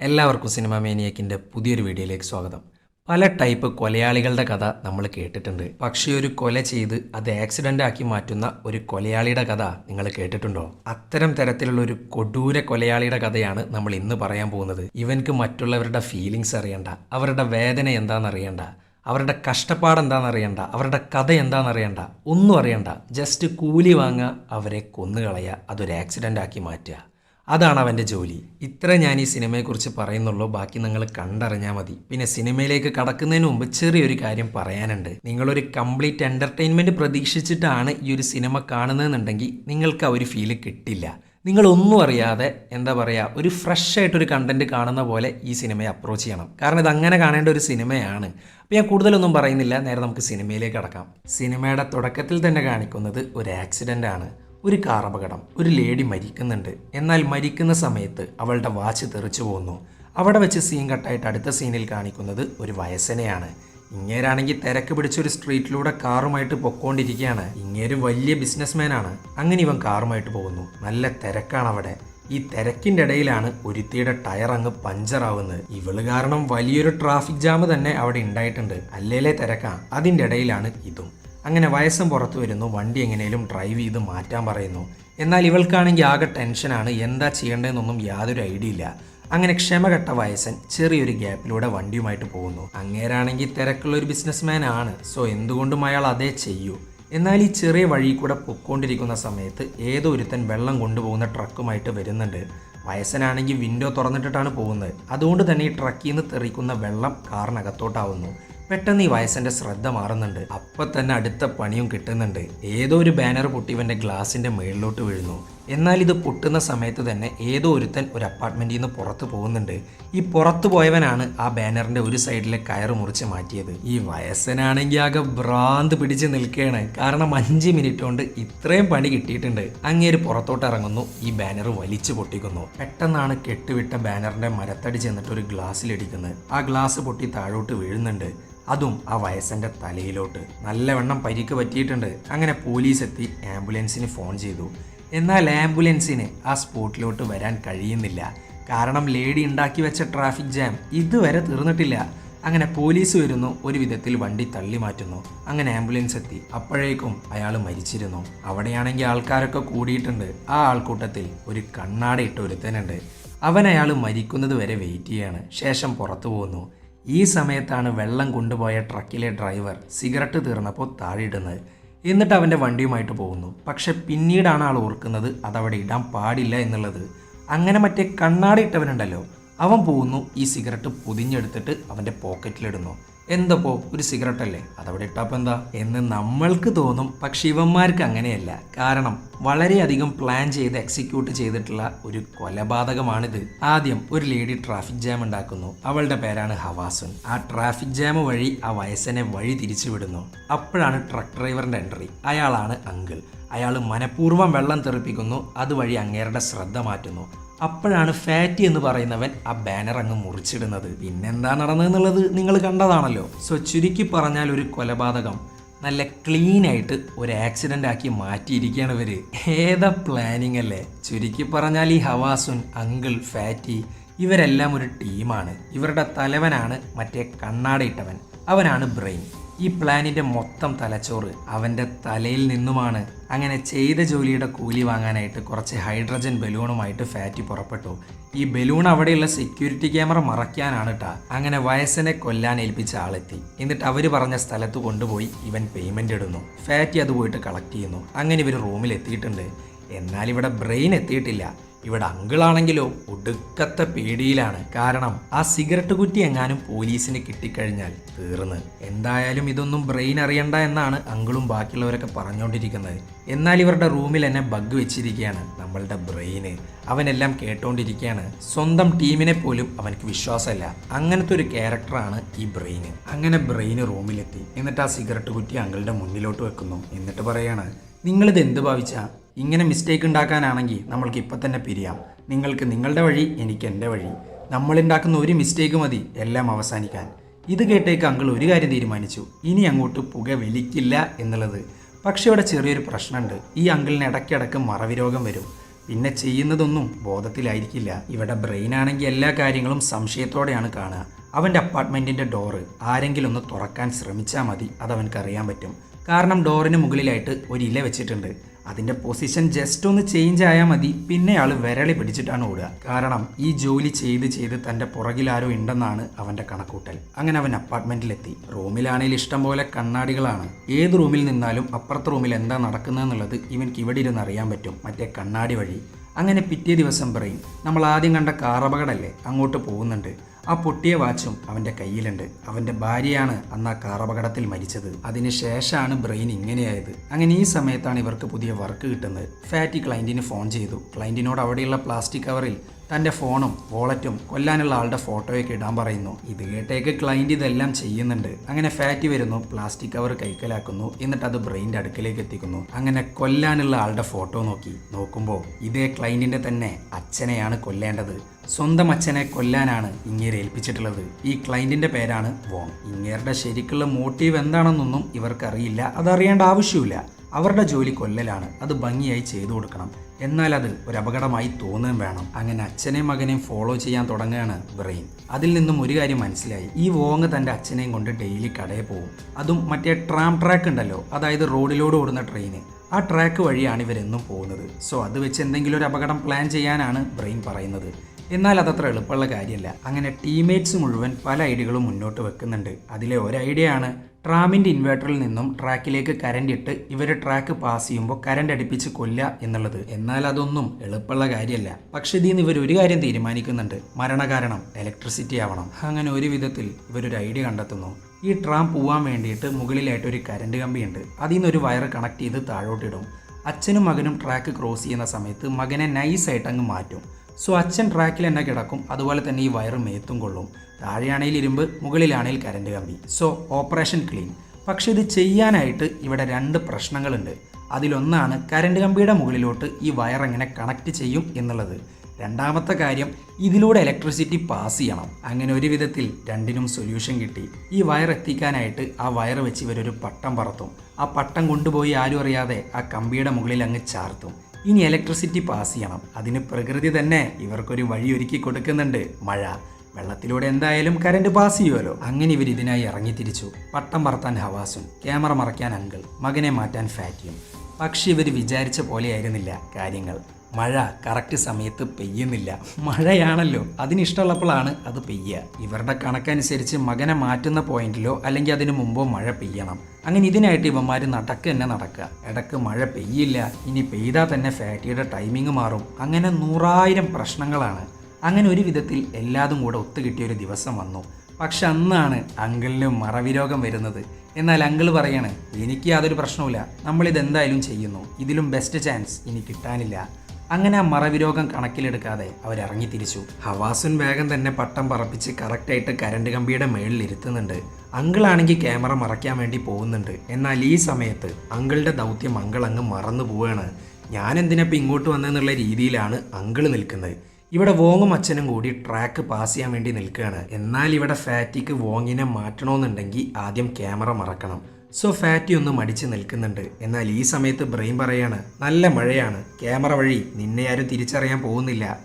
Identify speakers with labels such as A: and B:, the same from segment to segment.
A: എല്ലാവർക്കും സിനിമ മേനിയക്കിന്റെ പുതിയൊരു വീഡിയോയിലേക്ക് സ്വാഗതം. പല ടൈപ്പ് കൊലയാളികളുടെ കഥ നമ്മൾ കേട്ടിട്ടുണ്ട്. പക്ഷേ ഒരു കൊല ചെയ്ത് അത് ആക്സിഡന്റ് ആക്കി മാറ്റുന്ന ഒരു കൊലയാളിയുടെ കഥ നിങ്ങൾ കേട്ടിട്ടുണ്ടോ? അത്തരം തരത്തിലുള്ള ഒരു കൊടൂര കൊലയാളിയുടെ കഥയാണ് നമ്മൾ ഇന്ന് പറയാൻ പോകുന്നത്. ഇവൻക്ക് മറ്റുള്ളവരുടെ ഫീലിങ്സ് അറിയണ്ട. അവരുടെ വേദന എന്താണെന്നറിയണ്ട. അവരുടെ കഷ്ടപ്പാട് എന്താണെന്നറിയണ്ട. അവരുടെ കഥ എന്താണെന്നറിയണ്ട. ഒന്നും അറിയണ്ട. ജസ്റ്റ് കൂലി വാങ്ങുക അവരെ കൊന്നുകളയുക അതൊരു ആക്സിഡന്റ് ആക്കി മാറ്റുക. അതാണ് അവന്റെ ജോലി. ഇത്ര ഞാൻ ഈ സിനിമയെക്കുറിച്ച് പറയുന്നുള്ളൂ. ബാക്കി നിങ്ങൾ കണ്ടറിഞ്ഞാൽ മതി. പിന്നെ സിനിമയിലേക്ക് കടക്കുന്നതിന് മുമ്പ് ചെറിയൊരു കാര്യം പറയാനുണ്ട്. നിങ്ങളൊരു കംപ്ലീറ്റ് എന്റർടൈൻമെന്റ് പ്രതീക്ഷിച്ചിട്ടാണ് ഈ ഒരു സിനിമ കാണുന്നതെന്നുണ്ടെങ്കിൽ നിങ്ങൾക്ക് ആ ഒരു ഫീൽ കിട്ടില്ല. നിങ്ങളൊന്നും അറിയാതെ എന്താ പറയുക ഒരു ഫ്രഷ് ആയിട്ടൊരു കണ്ടന്റ് കാണുന്ന പോലെ ഈ സിനിമയെ അപ്രോച്ച് ചെയ്യണം. കാരണം ഇത് അങ്ങനെ കാണേണ്ട ഒരു സിനിമയാണ്. അപ്പോൾ ഞാൻ കൂടുതലൊന്നും പറയുന്നില്ല. നേരെ നമുക്ക് സിനിമയിലേക്ക് കടക്കാം. സിനിമയുടെ തുടക്കത്തിൽ തന്നെ കാണിക്കുന്നത് ഒരു ആക്സിഡന്റ് ആണ്. ഒരു കാർ അപകടം. ഒരു ലേഡി മരിക്കുന്നുണ്ട്. എന്നാൽ മരിക്കുന്ന സമയത്ത് അവളുടെ വാച്ച് തെറിച്ചു പോകുന്നു അവിടെ വെച്ച് സീൻ കട്ടായിട്ട് അടുത്ത സീനിൽ കാണിക്കുന്നത് ഒരു വയസ്സനെയാണ്. ഇങ്ങേരാണെങ്കിൽ തിരക്ക് പിടിച്ചൊരു സ്ട്രീറ്റിലൂടെ കാറുമായിട്ട് പൊക്കോണ്ടിരിക്കുകയാണ് ഇങ്ങേര് വലിയ ബിസിനസ്മാൻ ആണ്. അങ്ങനെ ഇവൻ കാറുമായിട്ട് പോകുന്നു. നല്ല തിരക്കാണ് അവിടെ. ഈ തിരക്കിന്റെ ഇടയിലാണ് ഒരുത്തിയുടെ ടയർ അങ്ങ് പഞ്ചറാവുന്നത് ഇവൾ കാരണം വലിയൊരു ട്രാഫിക് ജാം തന്നെ അവിടെ ഉണ്ടായിട്ടുണ്ട്. അല്ലേലേ തിരക്കാം. അതിന്റെ ഇടയിലാണ് ഇതും. അങ്ങനെ വയസ്സും പുറത്തു വരുന്നു. വണ്ടി എങ്ങനെയും ഡ്രൈവ് ചെയ്ത് മാറ്റാൻ പറയുന്നു. എന്നാൽ ഇവൾക്കാണെങ്കിൽ ആകെ ടെൻഷനാണ് എന്താ ചെയ്യേണ്ടതെന്നൊന്നും യാതൊരു ഐഡിയ ഇല്ല. അങ്ങനെ ക്ഷമകെട്ട വയസ്സൻ ചെറിയൊരു ഗ്യാപ്പിലൂടെ വണ്ടിയുമായിട്ട് പോകുന്നു. അങ്ങേരാണെങ്കിൽ തിരക്കുള്ള ഒരു ബിസിനസ്മാൻ ആണ്. സോ എന്തുകൊണ്ടും അയാൾ അതേ ചെയ്യൂ. എന്നാൽ ഈ ചെറിയ വഴി കൂടെ പൊക്കോണ്ടിരിക്കുന്ന സമയത്ത് ഏതോ ഒരുത്തൻ വെള്ളം കൊണ്ടുപോകുന്ന ട്രക്കുമായിട്ട് വരുന്നുണ്ട്. വയസ്സനാണെങ്കിൽ വിൻഡോ തുറന്നിട്ടിട്ടാണ് പോകുന്നത്. അതുകൊണ്ട് തന്നെ ഈ ട്രക്കിൽ നിന്ന് തെറിക്കുന്ന വെള്ളം കാറിനകത്തോട്ടാവുന്നു. പെട്ടെന്ന് ഈ വയസ്സന്റെ ശ്രദ്ധ മാറുന്നുണ്ട്. അപ്പൊ തന്നെ അടുത്ത പണിയും കിട്ടുന്നുണ്ട്. ഏതോ ഒരു ബാനർ പൊട്ടി ഇവന്റെ ഗ്ലാസിന്റെ മുകളിലോട്ട് വീഴുന്നു. എന്നാൽ ഇത് പൊട്ടുന്ന സമയത്ത് തന്നെ ഏതോ ഒരുത്തൻ ഒരു അപ്പാർട്ട്മെന്റിൽ നിന്ന് പുറത്ത് പോകുന്നുണ്ട്. ഈ പുറത്തു പോയവനാണ് ആ ബാനറിന്റെ ഒരു സൈഡിലെ കയർ മുറിച്ച് മാറ്റിയത്. ഈ വയസ്സനാണെങ്കിൽ ആകെ ഭ്രാന്ത് പിടിച്ച് നിൽക്കുകയാണ്. കാരണം അഞ്ച് മിനിറ്റ് കൊണ്ട് ഇത്രയും പണി കിട്ടിയിട്ടുണ്ട്. അങ്ങേര് പുറത്തോട്ട് ഇറങ്ങുന്നു. ഈ ബാനർ വലിച്ചു പൊട്ടിക്കുന്നു. പെട്ടെന്നാണ് കെട്ടുവിട്ട ബാനറിന്റെ മരത്തടി ചെന്നിട്ട് ഒരു ഗ്ലാസ്സിലിടിക്കുന്നത് ആ ഗ്ലാസ് പൊട്ടി താഴോട്ട് വീഴുന്നുണ്ട്. അതും ആ വയസ്സന്റെ തലയിലോട്ട്. നല്ലവണ്ണം പരിക്ക് പറ്റിയിട്ടുണ്ട്. അങ്ങനെ പോലീസ് എത്തി ആംബുലൻസിന് ഫോൺ ചെയ്തു. എന്നാൽ ആംബുലൻസിന് ആ സ്പോട്ടിലോട്ട് വരാൻ കഴിയുന്നില്ല. കാരണം ലേഡി ഉണ്ടാക്കി വെച്ച ട്രാഫിക് ജാം ഇതുവരെ തീർന്നിട്ടില്ല. അങ്ങനെ പോലീസ് വരുന്നു ഒരു വിധത്തിൽ വണ്ടി തള്ളി മാറ്റുന്നു. അങ്ങനെ ആംബുലൻസ് എത്തി അപ്പോഴേക്കും അയാൾ മരിച്ചിരുന്നു. അവിടെയാണെങ്കിൽ ആൾക്കാരൊക്കെ കൂടിയിട്ടുണ്ട്. ആ ആൾക്കൂട്ടത്തിൽ ഒരു കണ്ണാടയിട്ട് ഒരുത്തനുണ്ട്. അവൻ അയാൾ മരിക്കുന്നത് വരെ വെയിറ്റ് ചെയ്യാണ്. ശേഷം പുറത്തു പോകുന്നു. ഈ സമയത്താണ് വെള്ളം കൊണ്ടുപോയ ട്രക്കിലെ ഡ്രൈവർ സിഗരറ്റ് തീർന്നപ്പോൾ താഴെയിടുന്നത്. എന്നിട്ട് അവന്റെ വണ്ടിയുമായിട്ട് പോകുന്നു. പക്ഷെ പിന്നീടാണ് ആൾ ഓർക്കുന്നത് അതവിടെ ഇടാൻ പാടില്ല എന്നുള്ളത്. അങ്ങനെ മറ്റേ കണ്ണാടി ഇട്ടവനുണ്ടല്ലോ. അവൻ പോകുന്നു ഈ സിഗരറ്റ് പൊതിഞ്ഞെടുത്തിട്ട് അവന്റെ പോക്കറ്റിലിടുന്നു. എന്തപ്പോ ഒരു സിഗരറ്റ് അല്ലേ? അതവിടെ ഇട്ടപ്പോ എന്താ എന്ന് നമ്മൾക്ക് തോന്നും പക്ഷെ ഇവന്മാർക്ക് അങ്ങനെയല്ല. കാരണം വളരെയധികം പ്ലാൻ ചെയ്ത് എക്സിക്യൂട്ട് ചെയ്തിട്ടുള്ള ഒരു കൊലപാതകമാണിത്. ആദ്യം ഒരു ലേഡി ട്രാഫിക് ജാം ഉണ്ടാക്കുന്നു. അവളുടെ പേരാണ് ഹവാസുൻ. ആ ട്രാഫിക് ജാം വഴി ആ വയസ്സനെ വഴി തിരിച്ചു വിടുന്നു. അപ്പോഴാണ് ട്രക്ക് ഡ്രൈവറിന്റെ എൻട്രി അയാളാണ് അങ്കിൾ അയാൾ മനഃപൂർവം വെള്ളം തെറിപ്പിക്കുന്നു. അതുവഴി അങ്ങേരുടെ ശ്രദ്ധ മാറ്റുന്നു. അപ്പോഴാണ് ഫാറ്റി എന്ന് പറയുന്നവൻ ആ ബാനർ അങ്ങ് മുറിച്ചിടുന്നത്. പിന്നെന്താ നടന്നതെന്നുള്ളത് നിങ്ങൾ കണ്ടതാണല്ലോ. സോ ചുരുക്കി പറഞ്ഞാൽ ഒരു കൊലപാതകം. നല്ല ക്ലീൻ ആയിട്ട് ഒരു ആക്സിഡന്റ് ആക്കി മാറ്റിയിരിക്കുകയാണ് ഇവർ. ഏതാ പ്ലാനിങ് അല്ലേ? ചുരുക്കി പറഞ്ഞാൽ ഈ ഹവാസുൻ അങ്കിൾ ഫാറ്റി ഇവരെല്ലാം ഒരു ടീമാണ് ഇവരുടെ തലവനാണ് മറ്റേ കണ്ണാടയിട്ടവൻ അവനാണ് ബ്രെയിൻ. ഈ പ്ലാനിന്റെ മൊത്തം തലച്ചോറ് അവന്റെ തലയിൽ നിന്നുമാണ്. അങ്ങനെ ചെയ്ത ജോലിയുടെ കൂലി വാങ്ങാനായിട്ട് കുറച്ച് ഹൈഡ്രജൻ ബലൂണുമായിട്ട് ഫാറ്റി പുറപ്പെട്ടു. ഈ ബലൂൺ അവിടെയുള്ള സെക്യൂരിറ്റി ക്യാമറ മറയ്ക്കാനാണ് ട്ടാ. അങ്ങനെ വയസ്സിനെ കൊല്ലാൻ ഏൽപ്പിച്ച ആളെത്തി. എന്നിട്ട് അവർ പറഞ്ഞ സ്ഥലത്ത് കൊണ്ടുപോയി ഇവൻ പേയ്മെന്റ് ഇടുന്നു. ഫാറ്റി അത് പോയിട്ട് കളക്ട് ചെയ്യുന്നു. അങ്ങനെ ഇവർ റൂമിൽ എത്തിയിട്ടുണ്ട്. എന്നാൽ ഇവിടെ ബ്രെയിൻ എത്തിയിട്ടില്ല. ഇവിടെ അങ്കിളാണെങ്കിലോ ഒടുക്കത്തെ പേടിയിലാണ്. കാരണം ആ സിഗരറ്റ് കുറ്റി എങ്ങാനും പോലീസിന് കിട്ടിക്കഴിഞ്ഞാൽ തീർന്ന്. എന്തായാലും ഇതൊന്നും ബ്രെയിൻ അറിയണ്ട എന്നാണ് അങ്കിളും ബാക്കിയുള്ളവരൊക്കെ പറഞ്ഞുകൊണ്ടിരിക്കുന്നത് എന്നാൽ ഇവരുടെ റൂമിൽ എന്നെ ബഗ് വെച്ചിരിക്കുകയാണ്. നമ്മളുടെ ബ്രെയിന്. അവനെല്ലാം കേട്ടോണ്ടിരിക്കുകയാണ്. സ്വന്തം ടീമിനെ പോലും അവനക്ക് വിശ്വാസമല്ല. അങ്ങനത്തെ ഒരു ക്യാരക്ടറാണ് ഈ ബ്രെയിന്. അങ്ങനെ ബ്രെയിന് റൂമിലെത്തി. എന്നിട്ട് ആ സിഗരറ്റ് കുറ്റി അങ്കിളുടെ മുന്നിലോട്ട് വെക്കുന്നു. എന്നിട്ട് പറയാണ് നിങ്ങളിത് എന്ത് ഭാവിച്ചാ? ഇങ്ങനെ മിസ്റ്റേക്ക് ഉണ്ടാക്കാനാണെങ്കിൽ നമ്മൾക്ക് ഇപ്പം തന്നെ പിരിയാം. നിങ്ങൾക്ക് നിങ്ങളുടെ വഴി എനിക്ക് എന്റെ വഴി. നമ്മളുണ്ടാക്കുന്ന ഒരു മിസ്റ്റേക്ക് മതി എല്ലാം അവസാനിക്കാൻ. ഇത് കേട്ടേക്ക് അങ്കിൾ ഒരു കാര്യം തീരുമാനിച്ചു. ഇനി അങ്ങോട്ട് പുക വലിക്കില്ല എന്നുള്ളത്. പക്ഷേ ഇവിടെ ചെറിയൊരു പ്രശ്നമുണ്ട്. ഈ അങ്കിളിന് ഇടയ്ക്കിടയ്ക്ക് മറവി രോഗം വരും. പിന്നെ ചെയ്യുന്നതൊന്നും ബോധത്തിലായിരിക്കില്ല. ഇവിടെ ബ്രെയിൻ ആണെങ്കിൽ എല്ലാ കാര്യങ്ങളും സംശയത്തോടെയാണ് കാണുക. അവന്റെ അപ്പാർട്ട്മെന്റിന്റെ ഡോറ് ആരെങ്കിലും ഒന്ന് തുറക്കാൻ ശ്രമിച്ചാൽ മതി. അതവൻക്കറിയാൻ പറ്റും. കാരണം ഡോറിന് മുകളിലായിട്ട് ഒരു ഇല വെച്ചിട്ടുണ്ട്. അതിന്റെ പൊസിഷൻ ജസ്റ്റ് ഒന്ന് ചേഞ്ച് ആയാൽ മതി. പിന്നെ ആൾ വിരളി പിടിച്ചിട്ടാണ് ഓടുക. കാരണം ഈ ജോലി ചെയ്ത് ചെയ്ത് തന്റെ പുറകിൽ ആരോ ഉണ്ടെന്നാണ് അവന്റെ കണക്കൂട്ടൽ. അങ്ങനെ അവൻ അപ്പാർട്ട്മെന്റിലെത്തി റൂമിലാണെങ്കിൽ ഇഷ്ടം പോലെ കണ്ണാടികളാണ്. ഏത് റൂമിൽ നിന്നാലും അപ്പുറത്തെ റൂമിൽ എന്താ നടക്കുന്നതെന്നുള്ളത് ഇവൻക്ക് ഇവിടെ ഇരുന്ന് അറിയാൻ പറ്റും. മറ്റേ കണ്ണാടി വഴി. അങ്ങനെ പിറ്റേ ദിവസം പറയും നമ്മൾ ആദ്യം കണ്ട കാറപകടല്ലേ അങ്ങോട്ട് പോകുന്നുണ്ട്. ആ പൊട്ടിയ വാച്ചും അവന്റെ കയ്യിലുണ്ട്. അവന്റെ ഭാര്യയാണ് അന്ന് ആ കാറപകടത്തിൽ മരിച്ചത്. അതിനുശേഷമാണ് ബ്രെയിൻ ഇങ്ങനെയായത്. അങ്ങനെ ഈ സമയത്താണ് ഇവർക്ക് പുതിയ വർക്ക് കിട്ടുന്നത്. ഫാറ്റി ക്ലയന്റിന് ഫോൺ ചെയ്തു. ക്ലയന്റിനോട് അവിടെയുള്ള പ്ലാസ്റ്റിക് കവറിൽ തന്റെ ഫോണും വോളറ്റും കൊല്ലാനുള്ള ആളുടെ ഫോട്ടോയൊക്കെ ഇടാൻ പറയുന്നു. ഇത് കേട്ടേക്ക് ക്ലയന്റ് ഇതെല്ലാം ചെയ്യുന്നുണ്ട്. അങ്ങനെ ഫാറ്റി വരുന്നു പ്ലാസ്റ്റിക് കവർ കൈക്കലാക്കുന്നു എന്നിട്ട് അത് ബ്രെയിന്റെ അടുക്കലേക്ക് എത്തിക്കുന്നു. അങ്ങനെ കൊല്ലാനുള്ള ആളുടെ ഫോട്ടോ നോക്കി. നോക്കുമ്പോൾ ഇതേ ക്ലയന്റിന്റെ തന്നെ അച്ഛനെയാണ് കൊല്ലേണ്ടത്. സ്വന്തം അച്ഛനെ കൊല്ലാനാണ് ഇങ്ങേരെ ഏൽപ്പിച്ചിട്ടുള്ളത്. ഈ ക്ലയന്റിന്റെ പേരാണ് വോങ് ഇങ്ങേരുടെ ശരിക്കുള്ള മോട്ടീവ് എന്താണെന്നൊന്നും ഇവർക്കറിയില്ല. അതറിയേണ്ട ആവശ്യമില്ല. അവരുടെ ജോലി കൊല്ലലാണ്. അത് ഭംഗിയായി ചെയ്തു കൊടുക്കണം. എന്നാൽ അത് ഒരു അപകടമായി തോന്നുകയും വേണം. അങ്ങനെ അച്ഛനെയും മകനെയും ഫോളോ ചെയ്യാൻ തുടങ്ങുകയാണ് ബ്രെയിൻ. അതിൽ നിന്നും ഒരു കാര്യം മനസ്സിലായി. ഈ വോങ് തന്റെ അച്ഛനെയും കൊണ്ട് ഡെയിലി കടയിൽ പോകും. അതും മറ്റേ ട്രാം ട്രാക്ക് ഉണ്ടല്ലോ? അതായത് റോഡിലൂടെ ഓടുന്ന ട്രെയിന് ആ ട്രാക്ക് വഴിയാണ് ഇവരെന്നും പോകുന്നത്. സോ അത് വെച്ച് എന്തെങ്കിലും ഒരു അപകടം പ്ലാൻ ചെയ്യാനാണ് ബ്രെയിൻ പറയുന്നത്. എന്നാൽ അതത്ര എളുപ്പമുള്ള കാര്യമല്ല. അങ്ങനെ ടീംമേറ്റ്സ് മുഴുവൻ പല ഐഡിയകളും മുന്നോട്ട് വെക്കുന്നുണ്ട്. അതിലെ ഒരു ഐഡിയ ആണ് ട്രാമിന്റെ ഇൻവേർട്ടറിൽ നിന്നും ട്രാക്കിലേക്ക് കരണ്ട് ഇട്ട് ഇവർ ട്രാക്ക് പാസ് ചെയ്യുമ്പോൾ കരണ്ട് അടുപ്പിച്ച് കൊല്ലുക എന്നുള്ളത്. എന്നാൽ അതൊന്നും എളുപ്പമുള്ള കാര്യമല്ല. പക്ഷേ ഇതിൽ നിന്ന് ഇവർ ഒരു കാര്യം തീരുമാനിക്കുന്നുണ്ട്. മരണകാരണം ഇലക്ട്രിസിറ്റി ആവണം. അങ്ങനെ ഒരു വിധത്തിൽ ഇവരൊരു ഐഡിയ കണ്ടെത്തുന്നു. ഈ ട്രാം പോവാൻ വേണ്ടിയിട്ട് മുകളിലായിട്ട് ഒരു കരണ്ട് കമ്പിയുണ്ട് അതിൽ നിന്ന് ഒരു വയർ കണക്ട് ചെയ്ത് താഴോട്ടിടും. അച്ഛനും മകനും ട്രാക്ക് ക്രോസ് ചെയ്യുന്ന സമയത്ത് മകനെ നൈസായിട്ട് അങ്ങ് മാറ്റും. സോ അച്ഛൻ ട്രാക്കിൽ തന്നെ കിടക്കും. അതുപോലെ തന്നെ ഈ വയറ് മേത്തും കൊള്ളും. താഴെയാണെങ്കിൽ ഇരുമ്പ് മുകളിലാണെങ്കിൽ കരണ്ട് കമ്പി. സോ ഓപ്പറേഷൻ ക്ലീൻ പക്ഷെ ഇത് ചെയ്യാനായിട്ട് ഇവിടെ രണ്ട് പ്രശ്നങ്ങളുണ്ട്. അതിലൊന്നാണ് കരണ്ട് കമ്പിയുടെ മുകളിലോട്ട് ഈ വയർ എങ്ങനെ കണക്ട് ചെയ്യും എന്നുള്ളത്. രണ്ടാമത്തെ കാര്യം ഇതിലൂടെ ഇലക്ട്രിസിറ്റി പാസ് ചെയ്യണം. അങ്ങനെ ഒരു വിധത്തിൽ രണ്ടിനും സൊല്യൂഷൻ കിട്ടി. ഈ വയർ എത്തിക്കാനായിട്ട് ആ വയർ വെച്ച് ഇവരൊരു പട്ടം പറത്തും. ആ പട്ടം കൊണ്ടുപോയി ആരും അറിയാതെ ആ കമ്പിയുടെ മുകളിൽ അങ്ങ് ചാർത്തും. ഇനി ഇലക്ട്രിസിറ്റി പാസ് ചെയ്യണം. അതിന് പ്രകൃതി തന്നെ ഇവർക്കൊരു വഴി ഒരുക്കി കൊടുക്കുന്നുണ്ട്. മഴ. വെള്ളത്തിലൂടെ എന്തായാലും കരണ്ട് പാസ് ചെയ്യുമല്ലോ അങ്ങനെ ഇവർ ഇതിനായി ഇറങ്ങി തിരിച്ചു. പട്ടം പറത്താൻ ഹവാസും ക്യാമറ മറയ്ക്കാൻ അങ്കിൾ മകനെ മാറ്റാൻ ഫാറ്റിയും. പക്ഷെ ഇവർ വിചാരിച്ച പോലെയായിരുന്നില്ല കാര്യങ്ങൾ. മഴ കറക്റ്റ് സമയത്ത് പെയ്യുന്നില്ല. മഴയാണല്ലോ. അതിനിഷ്ടമുള്ളപ്പോഴാണ് അത് പെയ്യുക. ഇവരുടെ കണക്കനുസരിച്ച് മകനെ മാറ്റുന്ന പോയിന്റിലോ അല്ലെങ്കിൽ അതിനു മുമ്പോ മഴ പെയ്യണം. അങ്ങനെ ഇതിനായിട്ട് ഇവന്മാർ നടക്ക് തന്നെ നടക്കുക. ഇടയ്ക്ക് മഴ പെയ്യില്ല. ഇനി പെയ്താൽ തന്നെ ഫാറ്റിയുടെ ടൈമിംഗ് മാറും. അങ്ങനെ നൂറായിരം പ്രശ്നങ്ങളാണ്. അങ്ങനെ ഒരു വിധത്തിൽ എല്ലാതും കൂടെ ഒത്തുകിട്ടിയ ഒരു ദിവസം വന്നു. പക്ഷെ അന്നാണ് അങ്കിളിന് മറവി രോഗം വരുന്നത്. എന്നാൽ അങ്കിൾ പറയാണ് എനിക്ക് യാതൊരു പ്രശ്നവുമില്ല. നമ്മളിത് എന്തായാലും ചെയ്യുന്നു. ഇതിലും ബെസ്റ്റ് ചാൻസ് ഇനി കിട്ടാനില്ല. അങ്ങനെ ആ മറവി രോഗം കണക്കിലെടുക്കാതെ അവർ ഇറങ്ങി തിരിച്ചു. ഹവാസുൻ വേഗം തന്നെ പട്ടം പറപ്പിച്ച് കറക്റ്റായിട്ട് കരണ്ട് കമ്പിയുടെ മേളിൽ ഇരുത്തുന്നുണ്ട്. അങ്കിളാണെങ്കിൽ ക്യാമറ മറയ്ക്കാൻ വേണ്ടി പോകുന്നുണ്ട്. എന്നാൽ ഈ സമയത്ത് അങ്കിളുടെ ദൗത്യം അങ്കിൾ അങ്ങ് മറന്നു പോവുകയാണ് ഞാൻ എന്തിനപ്പം ഇങ്ങോട്ട് വന്നെന്നുള്ള രീതിയിലാണ് അങ്കിൾ നിൽക്കുന്നത്. ഇവിടെ വോങ്ങും അച്ഛനും കൂടി ട്രാക്ക് പാസ് ചെയ്യാൻ വേണ്ടി നിൽക്കുകയാണ്. എന്നാൽ ഇവിടെ ഫാറ്റിക്ക് വോങ്ങിനെ മാറ്റണമെന്നുണ്ടെങ്കിൽ ആദ്യം ക്യാമറ മറക്കണം. സോ ഫാറ്റി ഒന്ന് മടിച്ച് നിൽക്കുന്നുണ്ട്. എന്നാൽ ഈ സമയത്ത് ബ്രെയിൻ പറയാണ് നല്ല മഴയാണ്. ക്യാമറ വഴി നിന്നെ ആരും തിരിച്ചറിയാൻ പോകുന്നില്ല.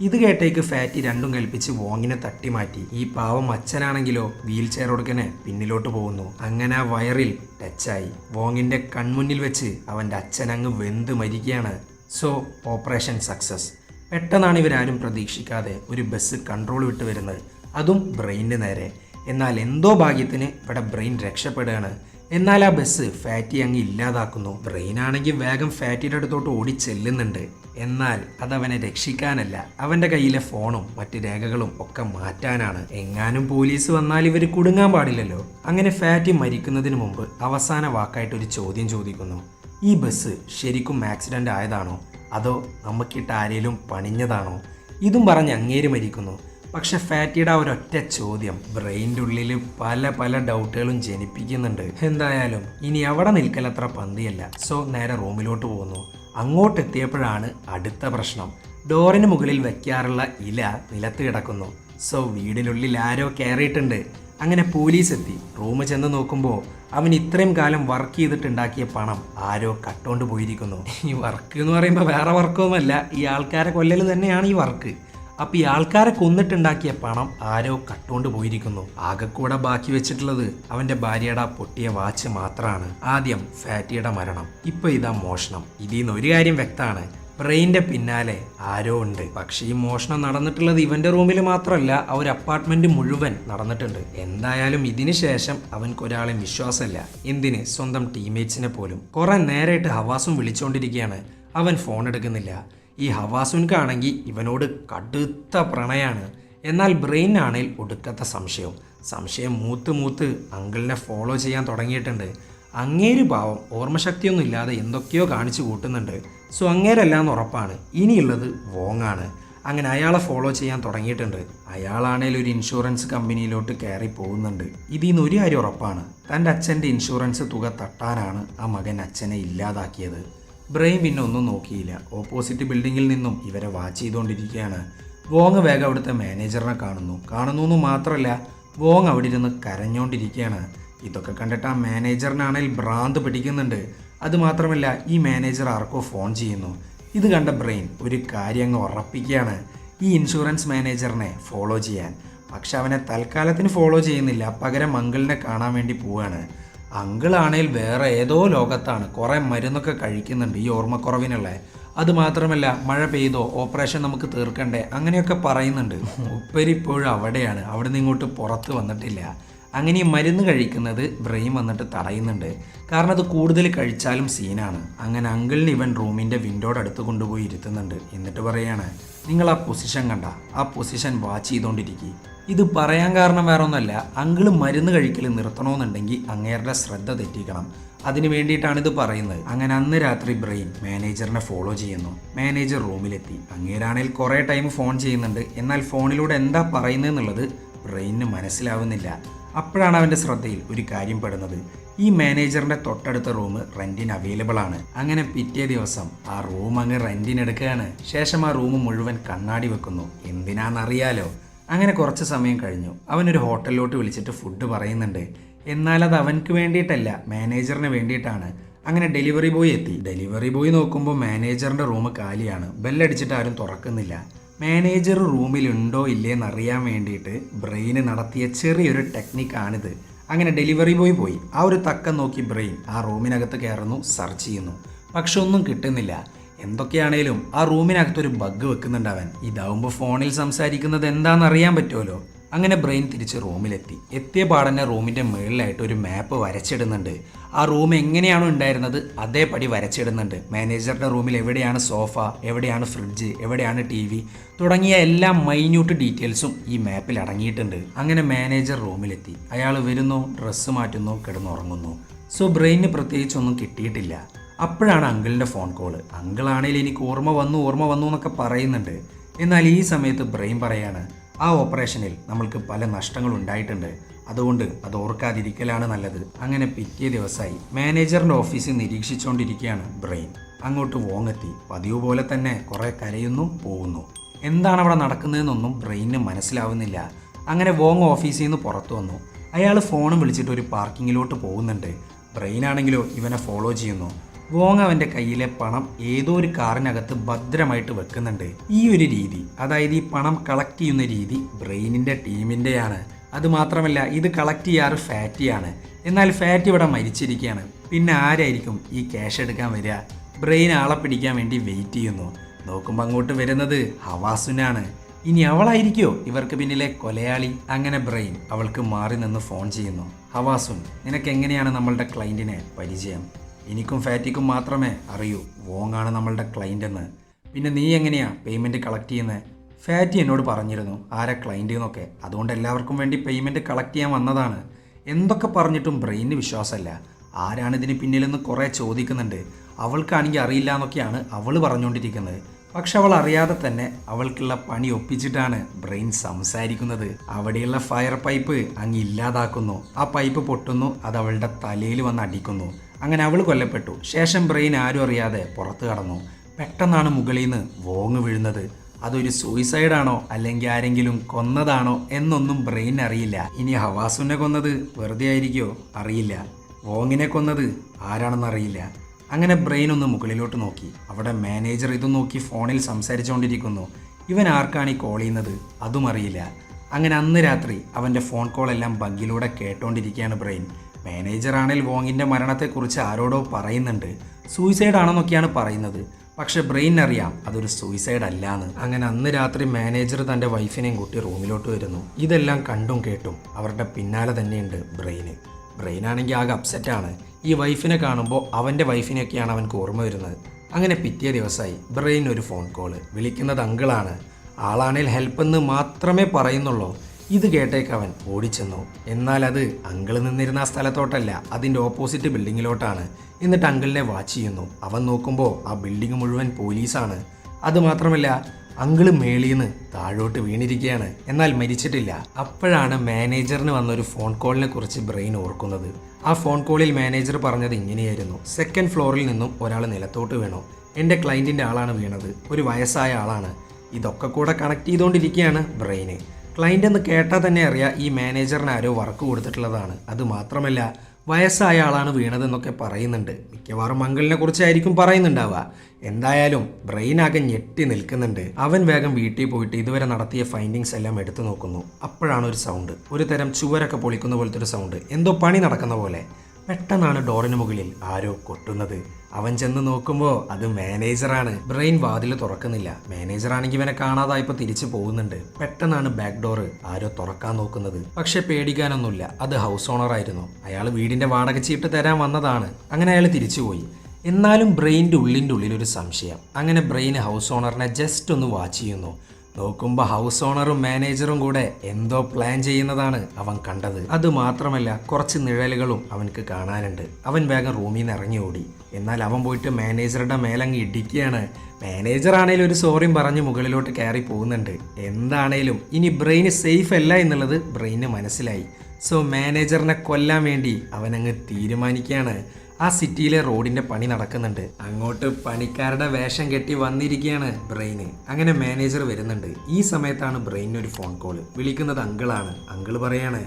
A: ഇത് കേട്ടേക്ക് ഫാറ്റി രണ്ടും കൽപ്പിച്ച് വോങ്ങിനെ തട്ടി മാറ്റി. ഈ പാവം അച്ഛനാണെങ്കിലോ വീൽ ചെയർ കൊടുക്കനെ പിന്നിലോട്ട് പോകുന്നു. അങ്ങനെ ആ വയറിൽ ടച്ചായി വോങ്ങിന്റെ കൺമുന്നിൽ വെച്ച് അവന്റെ അച്ഛൻ അങ്ങ് വെന്ത് മരിക്കുകയാണ്. സോ ഓപ്പറേഷൻ സക്സസ് പെട്ടെന്നാണ് ഇവരാരും പ്രതീക്ഷിക്കാതെ ഒരു ബസ് കൺട്രോൾ വിട്ട് വരുന്നത്. അതും ബ്രെയിനിന് നേരെ. എന്നാൽ എന്തോ ഭാഗ്യത്തിന് ഇവിടെ ബ്രെയിൻ രക്ഷപ്പെടുകയാണ്. എന്നാൽ ആ ബസ് ഫാറ്റി അങ്ങ് ഇല്ലാതാക്കുന്നു. ബ്രെയിൻ ആണെങ്കിൽ വേഗം ഫാറ്റിയുടെ അടുത്തോട്ട് ഓടി ചെല്ലുന്നുണ്ട്. എന്നാൽ അതവനെ രക്ഷിക്കാനല്ല. അവന്റെ കയ്യിലെ ഫോണും മറ്റ് രേഖകളും ഒക്കെ മാറ്റാനാണ്. എങ്ങാനും പോലീസ് വന്നാൽ ഇവർ കുടുങ്ങാൻ പാടില്ലല്ലോ. അങ്ങനെ ഫാറ്റി മരിക്കുന്നതിന് മുമ്പ് അവസാന വാക്കായിട്ട് ഒരു ചോദ്യം ചോദിക്കുന്നു. ഈ ബസ് ശരിക്കും ആക്സിഡന്റ് ആയതാണോ? അതോ നമുക്കിട്ട് ആരേലും പണിഞ്ഞതാണോ? ഇതും പറഞ്ഞ് അങ്ങേര് മരിക്കുന്നു. പക്ഷെ ഫാറ്റിയുടെ ആ ഒരൊറ്റ ചോദ്യം ബ്രെയിന്റെ ഉള്ളിൽ പല പല ഡൗട്ടുകളും ജനിപ്പിക്കുന്നുണ്ട്. എന്തായാലും ഇനി അവിടെ നിൽക്കലത്ര പന്തിയല്ല. സോ നേരെ റൂമിലോട്ട് പോകുന്നു. അങ്ങോട്ട് എത്തിയപ്പോഴാണ് അടുത്ത പ്രശ്നം. ഡോറിന് മുകളിൽ വയ്ക്കാറുള്ള ഇല നിലത്ത് കിടക്കുന്നു. സോ വീടിനുള്ളിൽ ആരോ കയറിയിട്ടുണ്ട്. അങ്ങനെ പോലീസ് എത്തി റൂം ചെന്ന് നോക്കുമ്പോൾ അവൻ ഇത്രയും കാലം വർക്ക് ചെയ്തിട്ടുണ്ടാക്കിയ പണം ആരോ കട്ടോണ്ട് പോയിരിക്കുന്നു. ഈ വർക്ക് എന്ന് പറയുമ്പോൾ വേറെ വർക്കൊന്നുമല്ല ഈ ആൾക്കാരെ കൊല്ലൽ തന്നെയാണ് ഈ വർക്ക് അപ്പൊ ഈ ആൾക്കാരെ കൊന്നിട്ടുണ്ടാക്കിയ പണം ആരോ കട്ടുകൊണ്ട് പോയിരിക്കുന്നു. ആകെക്കൂടെ ബാക്കി വെച്ചിട്ടുള്ളത് അവന്റെ ഭാര്യയുടെ പൊട്ടിയ വാച്ച് മാത്രമാണ് ആദ്യം ഫാറ്റിയുടെ മരണം ഇപ്പൊ ഇതാ മോഷണം. ഇതിൽ നിന്ന് ഒരു കാര്യം വ്യക്തമാണ്. ബ്രെയിന്റെ പിന്നാലെ ആരോ ഉണ്ട്. പക്ഷേ ഈ മോഷണം നടന്നിട്ടുള്ളത് ഇവന്റെ റൂമിൽ മാത്രമല്ല ആ ഒരു അപ്പാർട്ട്മെന്റ് മുഴുവൻ നടന്നിട്ടുണ്ട്. എന്തായാലും ഇതിന് ശേഷം അവൻക്ക് ഒരാളെ വിശ്വാസമില്ല. എന്തിന്? സ്വന്തം ടീംമേറ്റ്സിനെ പോലും. കുറെ നേരമായിട്ട് ഹവാസും വിളിച്ചുകൊണ്ടിരിക്കുകയാണ് അവൻ ഫോൺ എടുക്കുന്നില്ല. ഈ ഹവാസുൻകാണെങ്കിൽ ഇവനോട് കടുത്ത പ്രണയാണ്. എന്നാൽ ഒടുക്കത്ത ഒടുക്കത്തെ സംശയം. സംശയം മൂത്ത് മൂത്ത് അങ്കിളിനെ ഫോളോ ചെയ്യാൻ തുടങ്ങിയിട്ടുണ്ട്. അങ്ങേര് ഭാവം ഓർമ്മശക്തിയൊന്നും ഇല്ലാതെ എന്തൊക്കെയോ കാണിച്ചു കൂട്ടുന്നുണ്ട്. സോ അങ്ങേരല്ലാന്ന് ഉറപ്പാണ്. ഇനിയുള്ളത് വോങ്ങാണ് അങ്ങനെ അയാളെ ഫോളോ ചെയ്യാൻ തുടങ്ങിയിട്ടുണ്ട്. അയാളാണേൽ ഒരു ഇൻഷുറൻസ് കമ്പനിയിലോട്ട് കയറി പോകുന്നുണ്ട്. ഇതിൽ നിന്ന് ഒരു കാര്യം ഉറപ്പാണ്. തന്റെ അച്ഛന്റെ ഇൻഷുറൻസ് തുക തട്ടാനാണ് ആ മകൻ അച്ഛനെ ഇല്ലാതാക്കിയത്. ബ്രെയിം പിന്നെ ഒന്നും നോക്കിയില്ല. ഓപ്പോസിറ്റ് ബിൽഡിങ്ങിൽ നിന്നും ഇവരെ വാച്ച് ചെയ്തുകൊണ്ടിരിക്കുകയാണ്. വോങ് വേഗം അവിടുത്തെ മാനേജറിനെ കാണുന്നു. കാണുന്നു എന്ന് മാത്രമല്ല വോങ് അവിടെ ഇരുന്ന് കരഞ്ഞുകൊണ്ടിരിക്കുകയാണ്. ഇതൊക്കെ കണ്ടിട്ട് ആ മാനേജറിനാണെങ്കിൽ ഭ്രാന്ത് പിടിക്കുന്നുണ്ട്. അതുമാത്രമല്ല ഈ മാനേജർ ആർക്കോ ഫോൺ ചെയ്യുന്നു. ഇത് കണ്ട ബ്രെയിൻ ഒരു കാര്യം അങ്ങ് ഉറപ്പിക്കുകയാണ്. ഈ ഇൻഷുറൻസ് മാനേജറിനെ ഫോളോ ചെയ്യാൻ. പക്ഷെ അവനെ തൽക്കാലത്തിന് ഫോളോ ചെയ്യുന്നില്ല. പകരം അങ്കിളിനെ കാണാൻ വേണ്ടി പോവുകയാണ്. അങ്കിളാണേൽ വേറെ ഏതോ ലോകത്താണ് കുറേ മരുന്നൊക്കെ കഴിക്കുന്നുണ്ട് ഈ ഓർമ്മക്കുറവിനുള്ള. അത് മാത്രമല്ല മഴ പെയ്തോ ഓപ്പറേഷൻ നമുക്ക് തീർക്കണ്ടേ അങ്ങനെയൊക്കെ പറയുന്നുണ്ട്. ഉപ്പരിപ്പോഴും അവിടെയാണ്. അവിടെ നിന്ന് ഇങ്ങോട്ട് പുറത്ത് വന്നിട്ടില്ല. അങ്ങനെ ഈ മരുന്ന് കഴിക്കുന്നത് ബ്രെയിൻ വന്നിട്ട് തടയുന്നുണ്ട്. കാരണം അത് കൂടുതൽ കഴിച്ചാലും സീനാണ്. അങ്ങനെ അങ്കിളിന് ഇവൻ റൂമിന്റെ വിൻഡോയുടെ അടുത്ത് കൊണ്ടുപോയി ഇരുത്തുന്നുണ്ട്. എന്നിട്ട് പറയാണ് നിങ്ങൾ ആ പൊസിഷൻ കണ്ട. ആ പൊസിഷൻ വാച്ച് ചെയ്തുകൊണ്ടിരിക്കുക ഇത് പറയാൻ കാരണം വേറെ ഒന്നുമല്ല അങ്കിൾ മരുന്ന് കഴിക്കൽ നിർത്തണമെന്നുണ്ടെങ്കിൽ അങ്ങേരുടെ ശ്രദ്ധ തെറ്റിക്കണം. അതിന് വേണ്ടിയിട്ടാണ് ഇത് പറയുന്നത്. അങ്ങനെ അന്ന് രാത്രി ബ്രെയിൻ മാനേജറിനെ ഫോളോ ചെയ്യുന്നു. മാനേജർ റൂമിലെത്തി. അങ്ങേരാണെങ്കിൽ കുറേ ടൈം ഫോൺ ചെയ്യുന്നുണ്ട്. എന്നാൽ ഫോണിലൂടെ എന്താ പറയുന്നത് എന്നുള്ളത് ബ്രെയിനിന് മനസ്സിലാവുന്നില്ല. അപ്പോഴാണ് അവന്റെ ശ്രദ്ധയിൽ ഒരു കാര്യം പെടുന്നത്. ഈ മാനേജറിന്റെ തൊട്ടടുത്ത റൂം റെന്റിന് അവൈലബിൾ ആണ്. അങ്ങനെ പിറ്റേ ദിവസം ആ റൂം അങ്ങ് റെന്റിനെടുക്കുകയാണ് ശേഷം ആ റൂം മുഴുവൻ കണ്ണാടി വെക്കുന്നു. എന്തിനാണെന്നറിയാലോ അങ്ങനെ കുറച്ച് സമയം കഴിഞ്ഞു. അവനൊരു ഹോട്ടലിലോട്ട് വിളിച്ചിട്ട് ഫുഡ് പറയുന്നുണ്ട്. എന്നാൽ അത് അവനക്ക് വേണ്ടിയിട്ടല്ല മാനേജറിന് വേണ്ടിയിട്ടാണ്. അങ്ങനെ ഡെലിവറി ബോയ് എത്തി. ഡെലിവറി ബോയ് നോക്കുമ്പോൾ മാനേജറിന്റെ റൂം കാലിയാണ്. ബെല്ലടിച്ചിട്ട് ആരും തുറക്കുന്നില്ല. മാനേജർ റൂമിലുണ്ടോ ഇല്ലേന്ന് അറിയാൻ വേണ്ടിയിട്ട് ബ്രെയിന് നടത്തിയ ചെറിയൊരു ടെക്നിക്കാണിത്. അങ്ങനെ ഡെലിവറി ബോയ് പോയി. ആ ഒരു തക്കം നോക്കി ബ്രെയിൻ ആ റൂമിനകത്ത് കയറുന്നു സെർച്ച് ചെയ്യുന്നു. പക്ഷെ ഒന്നും കിട്ടുന്നില്ല. എന്തൊക്കെയാണേലും ആ റൂമിനകത്തൊരു ബഗ് വെക്കുന്നുണ്ട് അവൻ. ഇതാവുമ്പോൾ ഫോണിൽ സംസാരിക്കുന്നത് എന്താണെന്ന് അറിയാൻ പറ്റുമല്ലോ. അങ്ങനെ ബ്രെയിൻ തിരിച്ച് റൂമിലെത്തി. എത്തിയ പാടന്നെ റൂമിന്റെ മുകളിലായിട്ട് ഒരു മാപ്പ് വരച്ചിടുന്നുണ്ട്. ആ റൂം എങ്ങനെയാണോ ഉണ്ടായിരുന്നത് അതേപടി വരച്ചിടുന്നുണ്ട്. മാനേജറുടെ റൂമിൽ എവിടെയാണ് സോഫ എവിടെയാണ് ഫ്രിഡ്ജ് എവിടെയാണ് ടി വി തുടങ്ങിയ എല്ലാ മൈന്യൂട്ട് ഡീറ്റെയിൽസും ഈ മാപ്പിൽ അടങ്ങിയിട്ടുണ്ട്. അങ്ങനെ മാനേജർ റൂമിലെത്തി. അയാൾ വരുന്നു ഡ്രസ്സ് മാറ്റുന്നു കിടന്നുറങ്ങുന്നു. സോ ബ്രെയിനിന് പ്രത്യേകിച്ചൊന്നും കിട്ടിയിട്ടില്ല. അപ്പോഴാണ് അങ്കിളിന്റെ ഫോൺ കോൾ അങ്കിളാണെങ്കിൽ എനിക്ക് ഓർമ്മ വന്നു ഓർമ്മ വന്നു എന്നൊക്കെ പറയുന്നുണ്ട്. എന്നാൽ ഈ സമയത്ത് ബ്രെയിൻ പറയാണ് ആ ഓപ്പറേഷനിൽ നമ്മൾക്ക് പല നഷ്ടങ്ങൾ ഉണ്ടായിട്ടുണ്ട് അതുകൊണ്ട് അത് ഓർക്കാതിരിക്കലാണ് നല്ലത്. അങ്ങനെ പിറ്റേ ദിവസമായി മാനേജറിന്റെ ഓഫീസിൽ നിരീക്ഷിച്ചുകൊണ്ടിരിക്കുകയാണ് ബ്രെയിൻ. അങ്ങോട്ട് വോങ്ങെത്തി പതിവ് പോലെ തന്നെ കുറേ കരയുന്നു പോകുന്നു. എന്താണ് അവിടെ നടക്കുന്നതെന്നൊന്നും ബ്രെയിനിന് മനസ്സിലാവുന്നില്ല. അങ്ങനെ വോങ് ഓഫീസിൽ നിന്ന് പുറത്തു വന്നു. അയാൾ ഫോണും വിളിച്ചിട്ട് ഒരു പാർക്കിങ്ങിലോട്ട് പോകുന്നുണ്ട്. ബ്രെയിൻ ആണെങ്കിലോ ഇവനെ ഫോളോ ചെയ്യുന്നു. വോങ് അവന്റെ കയ്യിലെ പണം ഏതോ ഒരു കാറിനകത്ത് ഭദ്രമായിട്ട് വെക്കുന്നുണ്ട്. ഈ ഒരു രീതി അതായത് ഈ പണം കളക്ട് ചെയ്യുന്ന രീതി ബ്രെയിനിന്റെ ടീമിന്റെയാണ്. അത് മാത്രമല്ല ഇത് കളക്ട് ചെയ്യാറ് ഫാറ്റിയാണ്. എന്നാൽ ഫാറ്റി ഇവിടെ മരിച്ചിരിക്കുകയാണ്. പിന്നെ ആരായിരിക്കും ഈ ക്യാഷ് എടുക്കാൻ വരിക? ബ്രെയിൻ ആളെ പിടിക്കാൻ വേണ്ടി വെയിറ്റ് ചെയ്യുന്നു. നോക്കുമ്പോൾ അങ്ങോട്ട് വരുന്നത് ഹവാസുനാണ്. ഇനി അവളായിരിക്കോ? ഇവർക്ക് പിന്നിലെ കൊലയാളി. അങ്ങനെ ബ്രെയിൻ അവൾക്ക് മാറി നിന്ന് ഫോൺ ചെയ്യുന്നു. ഹവാസുൻ നിനക്ക് എങ്ങനെയാണ് നമ്മളുടെ ക്ലൈന്റിനെ പരിചയം? എനിക്കും ഫാറ്റിക്കും മാത്രമേ അറിയൂ. വോങ്ങാണ് നമ്മളുടെ ക്ലൈന്റ് എന്ന് പിന്നെ നീ എങ്ങനെയാ പേയ്മെന്റ് കളക്ട് ചെയ്യുന്നത് ഫാറ്റി എന്നോട് പറഞ്ഞിരുന്നു. ആരാ ക്ലൈന്റ് എന്നൊക്കെ. അതുകൊണ്ട് എല്ലാവർക്കും വേണ്ടി പേയ്മെന്റ് കളക്ട് ചെയ്യാൻ വന്നതാണ്. എന്തൊക്കെ പറഞ്ഞിട്ടും ബ്രെയിനിന് വിശ്വാസമല്ല. ആരാണ് ഇതിന് പിന്നിലെന്ന് കുറേ ചോദിക്കുന്നുണ്ട്. അവൾക്കാണെങ്കിൽ അറിയില്ല എന്നൊക്കെയാണ് അവൾ പറഞ്ഞുകൊണ്ടിരിക്കുന്നത്. പക്ഷെ അവൾ അറിയാതെ തന്നെ അവൾക്കുള്ള പണി ഒപ്പിച്ചിട്ടാണ് ബ്രെയിൻ സംസാരിക്കുന്നത്. അവിടെയുള്ള ഫയർ പൈപ്പ് അങ്ങ് ഇല്ലാതാക്കുന്നു. ആ പൈപ്പ് പൊട്ടുന്നു. അത് അവളുടെ തലയിൽ വന്ന് അടിക്കുന്നു. അങ്ങനെ അവൾ കൊല്ലപ്പെട്ടു. ശേഷം ബ്രെയിൻ ആരും അറിയാതെ പുറത്തു കടന്നു. പെട്ടെന്നാണ് മുകളിൽ നിന്ന് വോങ്ങ് വീഴുന്നത്. അതൊരു സൂയിസൈഡാണോ അല്ലെങ്കിൽ ആരെങ്കിലും കൊന്നതാണോ എന്നൊന്നും ബ്രെയിൻ അറിയില്ല. ഇനി ഹവാസുനെ കൊന്നത് വെറുതെ ആയിരിക്കോ? അറിയില്ല. വോങ്ങിനെ കൊന്നത് ആരാണെന്ന് അറിയില്ല. അങ്ങനെ ബ്രെയിൻ ഒന്ന് മുകളിലോട്ട് നോക്കി. അവിടെ മാനേജർ ഇത് നോക്കി ഫോണിൽ സംസാരിച്ചുകൊണ്ടിരിക്കുന്നു ഇവൻ ആർക്കാണ് ഈ കോൾ ചെയ്യുന്നത്? അതും അറിയില്ല. അങ്ങനെ അന്ന് രാത്രി അവന്റെ ഫോൺ കോൾ എല്ലാം ബഗ്ഗിലൂടെ കേട്ടോണ്ടിരിക്കുകയാണ് ബ്രെയിൻ. മാനേജർ ആണെങ്കിൽ വോങ്ങിന്റെ മരണത്തെക്കുറിച്ച് ആരോടോ പറയുന്നുണ്ട്. സൂയിസൈഡ് ആണെന്നൊക്കെയാണ് പറയുന്നത്. പക്ഷെ ബ്രെയിൻ അറിയാം അതൊരു സൂയിസൈഡ് അല്ലാന്ന്. അങ്ങനെ അന്ന് രാത്രി മാനേജർ തന്റെ വൈഫിനെയും കൂട്ടി റൂമിലോട്ട് വരുന്നു. ഇതെല്ലാം കണ്ടും കേട്ടും അവരുടെ പിന്നാലെ തന്നെയുണ്ട് ബ്രെയിന്. ബ്രെയിൻ ആണെങ്കിൽ ആകെ അപ്സെറ്റ് ആണ് ഈ വൈഫിനെ കാണുമ്പോൾ അവന്റെ വൈഫിനെയൊക്കെയാണ് അവൻക്ക് ഓർമ്മ വരുന്നത്. അങ്ങനെ പിറ്റേ ദിവസമായി ബ്രെയിൻ ഒരു ഫോൺ കോൾ. വിളിക്കുന്നത് അങ്കിളാണ്. ആളാണേൽ ഹെൽപ്പെന്ന് മാത്രമേ പറയുന്നുള്ളൂ. ഇത് കേട്ടേക്ക് അവൻ ഓടിച്ചെന്നു. എന്നാൽ അത് അങ്കിൾ നിന്നിരുന്ന ആ സ്ഥലത്തോട്ടല്ല അതിന്റെ ഓപ്പോസിറ്റ് ബിൽഡിങ്ങിലോട്ടാണ്. എന്നിട്ട് അങ്കിളിനെ വാച്ച് ചെയ്യുന്നു. അവൻ നോക്കുമ്പോൾ ആ ബിൽഡിംഗ് മുഴുവൻ പോലീസാണ്. അതുമാത്രമല്ല അങ്കിൾ മേളീന്ന് താഴോട്ട് വീണിരിക്കുകയാണ് എന്നാൽ മരിച്ചിട്ടില്ല. അപ്പോഴാണ് മാനേജറിന് വന്നൊരു ഫോൺ കോളിനെ കുറിച്ച് ബ്രെയിൻ ഓർക്കുന്നത്. ആ ഫോൺ കോളിൽ മാനേജർ പറഞ്ഞത് ഇങ്ങനെയായിരുന്നു. സെക്കൻഡ് ഫ്ലോറിൽ നിന്നും ഒരാൾ നിലത്തോട്ട് വീണു. എന്റെ ക്ലയന്റിന്റെ ആളാണ് വീണത്. ഒരു വയസ്സായ ആളാണ്. ഇതൊക്കെ കൂടെ കണക്ട് ചെയ്തുകൊണ്ടിരിക്കുകയാണ് ബ്രെയിന്. ക്ലയന്റ് എന്ന് കേട്ടാൽ തന്നെ അറിയാം ഈ മാനേജറിന് ആരോ വർക്ക് കൊടുത്തിട്ടുള്ളതാണ്. അത് മാത്രമല്ല വയസ്സായ ആളാണ് വീണതെന്നൊക്കെ പറയുന്നുണ്ട്. മിക്കവാറും മംഗളിനെ കുറിച്ചായിരിക്കും പറയുന്നുണ്ടാവുക. എന്തായാലും ബ്രെയിൻ ആകെ ഞെട്ടി നിൽക്കുന്നുണ്ട്. അവൻ വേഗം വീട്ടിൽ പോയിട്ട് ഇതുവരെ നടത്തിയ ഫൈൻഡിങ്സ് എല്ലാം എടുത്തു നോക്കുന്നു. അപ്പോഴാണ് ഒരു സൗണ്ട് ഒരു തരം ചുവരൊക്കെ പൊളിക്കുന്ന പോലത്തെ ഒരു സൗണ്ട് എന്തോ പണി നടക്കുന്ന പോലെ. പെട്ടെന്നാണ് ഡോറിന് മുകളിൽ ആരോ കൊട്ടുന്നത്. അവൻ ചെന്ന് നോക്കുമ്പോൾ അത് മാനേജറാണ്. ബ്രെയിൻ വാതിൽ തുറക്കുന്നില്ല. മാനേജറാണെങ്കിൽ ഇവനെ കാണാതായപ്പോൾ തിരിച്ചു പോകുന്നുണ്ട്. പെട്ടെന്നാണ് ബാക്ക് ഡോർ ആരോ തുറക്കാൻ നോക്കുന്നത്. പക്ഷെ പേടിക്കാനൊന്നുമില്ല. അത് ഹൗസ് ഓണർ ആയിരുന്നു. അയാൾ വീടിന്റെ വാടക ചീട്ട് തരാൻ വന്നതാണ്. അങ്ങനെ അയാൾ തിരിച്ചുപോയി എന്നാലും ബ്രെയിന്റെ ഉള്ളിന്റെ ഉള്ളിൽ ഒരു സംശയം. അങ്ങനെ ബ്രെയിൻ ഹൗസ് ഓണറിനെ ജസ്റ്റ് ഒന്ന് വാച്ച് ചെയ്യുന്നു. നോക്കുമ്പോൾ ഹൗസ് ഓണറും മാനേജറും കൂടെ എന്തോ പ്ലാൻ ചെയ്യുന്നതാണ് അവൻ കണ്ടത്. അത് മാത്രമല്ല കുറച്ച് നിഴലുകളും അവനക്ക് കാണാനുണ്ട്. അവൻ വേഗം റൂമിൽ നിന്ന് ഇറങ്ങി ഓടി. എന്നാൽ അവൻ പോയിട്ട് മാനേജറുടെ മേലങ്ങ് ഇടിക്കുകയാണ്. മാനേജർ ആണേലും ഒരു സോറിയും പറഞ്ഞ് മുകളിലോട്ട് കയറി പോകുന്നുണ്ട്. എന്താണേലും. ഇനി ബ്രെയിൻ സേഫ് അല്ല എന്നുള്ളത് ബ്രെയിന് മനസ്സിലായി. സോ മാനേജറിനെ കൊല്ലാൻ വേണ്ടി അവനങ്ങ് തീരുമാനിക്കുകയാണ്. ആ സിറ്റിയിലെ റോഡിന്റെ പണി നടക്കുന്നുണ്ട്. അങ്ങോട്ട് പണിക്കാരുടെ വേഷം കെട്ടി വന്നിരിക്കുകയാണ് ബ്രെയിന്. അങ്ങനെ മാനേജർ വരുന്നുണ്ട്. ഈ സമയത്താണ് ബ്രെയിനിന് ഒരു ഫോൺ കോൾ വിളിക്കുന്നത് അങ്കിളാണ്. അങ്കിൾ പറയാണ്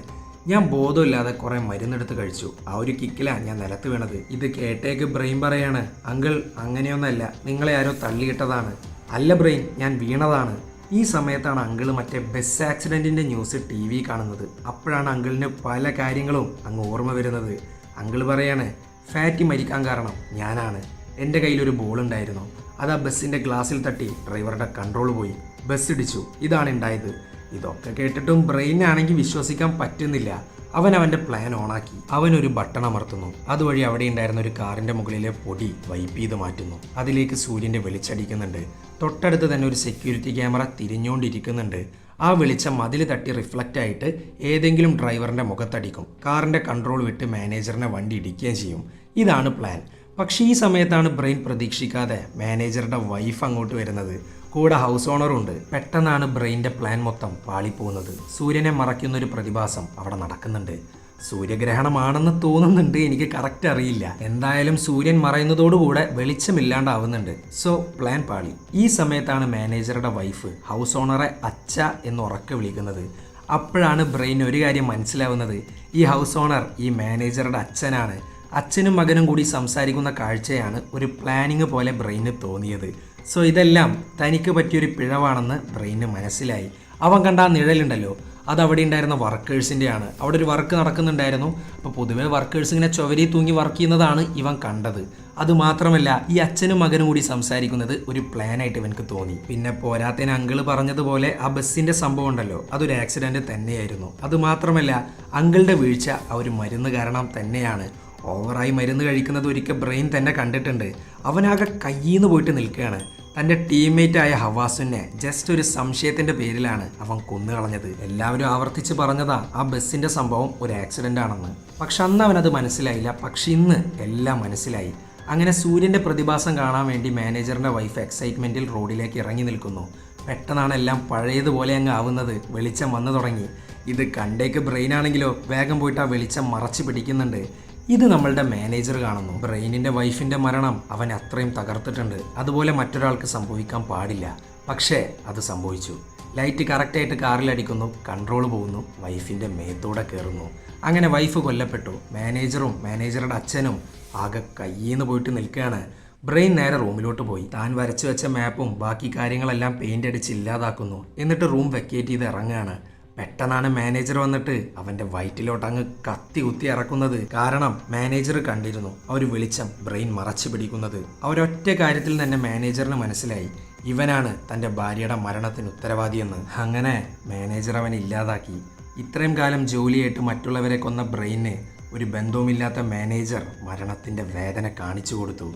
A: ഞാൻ ബോധമില്ലാതെ കുറെ മരുന്നെടുത്ത് കഴിച്ചു. ആ ഒരു കിക്കിലാണ് ഞാൻ നിലത്ത് വീണത്. ഇത് കേട്ടേക്ക് ബ്രെയിൻ പറയാണ് അങ്കിൾ അങ്ങനെയൊന്നല്ല. നിങ്ങളെ ആരോ തള്ളിയിട്ടതാണ്. അല്ല ബ്രെയിൻ ഞാൻ വീണതാണ്. ഈ സമയത്താണ് അങ്കിൾ മറ്റേ ബസ് ആക്സിഡന്റിന്റെ ന്യൂസ് ടി വി കാണുന്നത്. അപ്പോഴാണ് അങ്കിളിന് പല കാര്യങ്ങളും അങ്ങ് ഓർമ്മ വരുന്നത്. അങ്കിൾ പറയാണ് ഫാറ്റി മരിക്കാൻ കാരണം ഞാനാണ്. എന്റെ കയ്യിലൊരു ബോൾ ഉണ്ടായിരുന്നു അത് ആ ബസ്സിന്റെ ഗ്ലാസ്സിൽ തട്ടി ഡ്രൈവറുടെ കൺട്രോൾ പോയി. ബസ് ഇടിച്ചു. ഇതാണ് ഉണ്ടായത്. ഇതൊക്കെ കേട്ടിട്ടും ബ്രെയിൻ ആണെങ്കിൽ വിശ്വസിക്കാൻ പറ്റുന്നില്ല. അവൻ അവന്റെ പ്ലാൻ ഓണാക്കി അവൻ ഒരു ബട്ടൺ അമർത്തുന്നു. അതുവഴി അവിടെ ഉണ്ടായിരുന്ന ഒരു കാറിന്റെ മുകളിലെ പൊടി വൈപ്പ് ചെയ്ത് മാറ്റുന്നു. അതിലേക്ക് സൂര്യന്റെ വെളിച്ചടിക്കുന്നുണ്ട്. തൊട്ടടുത്ത് തന്നെ ഒരു സെക്യൂരിറ്റി ക്യാമറ തിരിഞ്ഞുകൊണ്ടിരിക്കുന്നുണ്ട്. ആ വെളിച്ചം മതിൽ തട്ടി റിഫ്ലക്റ്റ് ആയിട്ട് ഏതെങ്കിലും ഡ്രൈവറിന്റെ മുഖത്തടിക്കും. കാറിന്റെ കൺട്രോൾ വിട്ട് മാനേജറിനെ വണ്ടി ഇടിക്കുകയും ചെയ്യും. ഇതാണ് പ്ലാൻ പക്ഷേ ഈ സമയത്താണ് ബ്രെയിൻ പ്രതീക്ഷിക്കാതെ മാനേജറുടെ വൈഫ് അങ്ങോട്ട് വരുന്നത്. കൂടെ ഹൗസ് ഓണറുണ്ട് പെട്ടെന്നാണ് ബ്രെയിന്റെ പ്ലാൻ മൊത്തം പാളിപ്പോകുന്നത്. സൂര്യനെ മറയ്ക്കുന്ന ഒരു പ്രതിഭാസം അവിടെ നടക്കുന്നുണ്ട്. സൂര്യഗ്രഹണമാണെന്ന് തോന്നുന്നുണ്ട്. എനിക്ക് കറക്റ്റ് അറിയില്ല. എന്തായാലും സൂര്യൻ മറയുന്നതോടുകൂടെ വെളിച്ചമില്ലാണ്ടാവുന്നുണ്ട്. സോ പ്ലാൻ പാളി. ഈ സമയത്താണ് മാനേജറുടെ വൈഫ് ഹൗസ് ഓണറെ അച്ഛ എന്ന് ഉറക്കെ വിളിക്കുന്നത്. അപ്പോഴാണ് ബ്രെയിൻ ഒരു കാര്യം മനസ്സിലാവുന്നത്. ഈ ഹൗസ് ഓണർ ഈ മാനേജറുടെ അച്ഛനാണ്. അച്ഛനും മകനും കൂടി സംസാരിക്കുന്ന കാഴ്ചയാണ് ഒരു പ്ലാനിങ് പോലെ ബ്രെയിന് തോന്നിയത്. സോ ഇതെല്ലാം തനിക്ക് പറ്റിയൊരു പിഴവാണെന്ന് ബ്രെയിന് മനസ്സിലായി. അവൻ കണ്ട ആ നിഴലുണ്ടല്ലോ അത് അവിടെ ഉണ്ടായിരുന്ന വർക്കേഴ്സിന്റെ ആണ് അവിടെ ഒരു വർക്ക് നടക്കുന്നുണ്ടായിരുന്നു. അപ്പോൾ പൊതുവേ വർക്കേഴ്സ് ഇങ്ങനെ ചുവരി തൂങ്ങി വർക്ക് ചെയ്യുന്നതാണ് ഇവൻ കണ്ടത്. അതുമാത്രമല്ല ഈ അച്ഛനും മകനും കൂടി സംസാരിക്കുന്നത് ഒരു പ്ലാനായിട്ട് ഇവനക്ക് തോന്നി. പിന്നെ പോരാത്തതിന് അങ്കിൾ പറഞ്ഞതുപോലെ ആ ബസ്സിന്റെ സംഭവം ഉണ്ടല്ലോ അതൊരു ആക്സിഡന്റ് തന്നെയായിരുന്നു. അതുമാത്രമല്ല അങ്കിളുടെ വീഴ്ച ആ ഒരു മരുന്ന് കാരണം തന്നെയാണ്. ഓവറായി മരുന്ന് കഴിക്കുന്നത് ഒരിക്കൽ ബ്രെയിൻ തന്നെ കണ്ടിട്ടുണ്ട്. അവനാകെ കയ്യിൽ പോയിട്ട് നിൽക്കുകയാണ്. തന്റെ ടീംമേറ്റ് ആയ ഹവാസുനെ ജസ്റ്റ് ഒരു സംശയത്തിന്റെ പേരിലാണ് അവൻ കൊന്നുകളഞ്ഞത്. എല്ലാവരും ആവർത്തിച്ച് പറഞ്ഞതാ ആ ബസ്സിന്റെ സംഭവം ഒരു ആക്സിഡന്റ് ആണെന്ന്. പക്ഷെ അന്ന് അവനത് മനസ്സിലായില്ല. പക്ഷെ ഇന്ന് എല്ലാം മനസ്സിലായി. അങ്ങനെ സൂര്യന്റെ പ്രതിഭാസം കാണാൻ വേണ്ടി മാനേജറിന്റെ വൈഫ് എക്സൈറ്റ്മെന്റിൽ റോഡിലേക്ക് ഇറങ്ങി നിൽക്കുന്നു. പെട്ടെന്നാണ് എല്ലാം പഴയതുപോലെ അങ്ങ് ആവുന്നത്. വെളിച്ചം വന്നു തുടങ്ങി. ഇത് കണ്ടേക്ക് ബ്രെയിനാണെങ്കിലോ വേഗം പോയിട്ട് ആ വെളിച്ചം മറച്ചു പിടിക്കുന്നുണ്ട്. ഇത് നമ്മളുടെ മാനേജർ കാണുന്നു. ബ്രെയിനിന്റെ വൈഫിന്റെ മരണം അവൻ അത്രയും തകർത്തിട്ടുണ്ട്. അതുപോലെ മറ്റൊരാൾക്ക് സംഭവിക്കാൻ പാടില്ല. പക്ഷേ അത് സംഭവിച്ചു. ലൈറ്റ് കറക്റ്റായിട്ട് കാറിലടിക്കുന്നു കൺട്രോൾ പോകുന്നു വൈഫിന്റെ മേത്തൂടെ കയറുന്നു അങ്ങനെ വൈഫ് കൊല്ലപ്പെട്ടു. മാനേജറും മാനേജറുടെ അച്ഛനും ആകെ കയ്യിന്ന് പോയിട്ട് നിൽക്കുകയാണ്. ബ്രെയിൻ നേരെ റൂമിലോട്ട് പോയി. താൻ വരച്ചു വെച്ച മാപ്പും ബാക്കി കാര്യങ്ങളെല്ലാം പെയിന്റ് അടിച്ച് ഇല്ലാതാക്കുന്നു. എന്നിട്ട് റൂം വെക്കേറ്റ് ചെയ്ത് ഇറങ്ങുകയാണ്. പെട്ടെന്നാണ് മാനേജർ വന്നിട്ട് അവന്റെ വയറ്റിലോട്ട് അങ്ങ് കത്തി കുത്തി ഇറക്കുന്നത്. കാരണം മാനേജർ കണ്ടിരുന്നു. അവർ വെളിച്ചം ബ്രെയിൻ മറച്ചു പിടിക്കുന്നത്. അവരൊറ്റ കാര്യത്തിൽ തന്നെ മാനേജറിന് മനസ്സിലായി. ഇവനാണ് തന്റെ ഭാര്യയുടെ മരണത്തിന് ഉത്തരവാദിയെന്ന്. അങ്ങനെ മാനേജർ അവൻ ഇല്ലാതാക്കി. ഇത്രയും കാലം ജോലിയായിട്ട് മറ്റുള്ളവരെ കൊന്ന ബ്രെയിന് ഒരു ബന്ധവുമില്ലാത്ത മാനേജർ മരണത്തിന്റെ വേദന കാണിച്ചു കൊടുത്തു.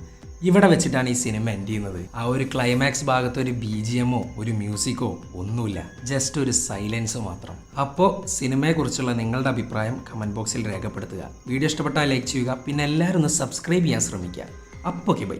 A: ഇവിടെ വെച്ചിട്ടാണ് ഈ സിനിമ എൻഡ് ചെയ്യുന്നത്. ആ ഒരു ക്ലൈമാക്സ് ഭാഗത്ത് ഒരു ബി ജി എമ്മോ ഒരു മ്യൂസിക്കോ ഒന്നുമില്ല. ജസ്റ്റ് ഒരു സൈലൻസ് മാത്രം. അപ്പോൾ സിനിമയെക്കുറിച്ചുള്ള നിങ്ങളുടെ അഭിപ്രായം കമന്റ് ബോക്സിൽ രേഖപ്പെടുത്തുക. വീഡിയോ ഇഷ്ടപ്പെട്ടാൽ ലൈക്ക് ചെയ്യുക. പിന്നെ എല്ലാവരും ഒന്ന് സബ്സ്ക്രൈബ് ചെയ്യാൻ ശ്രമിക്കുക. അപ്പോൾ ഓക്കെ ബൈ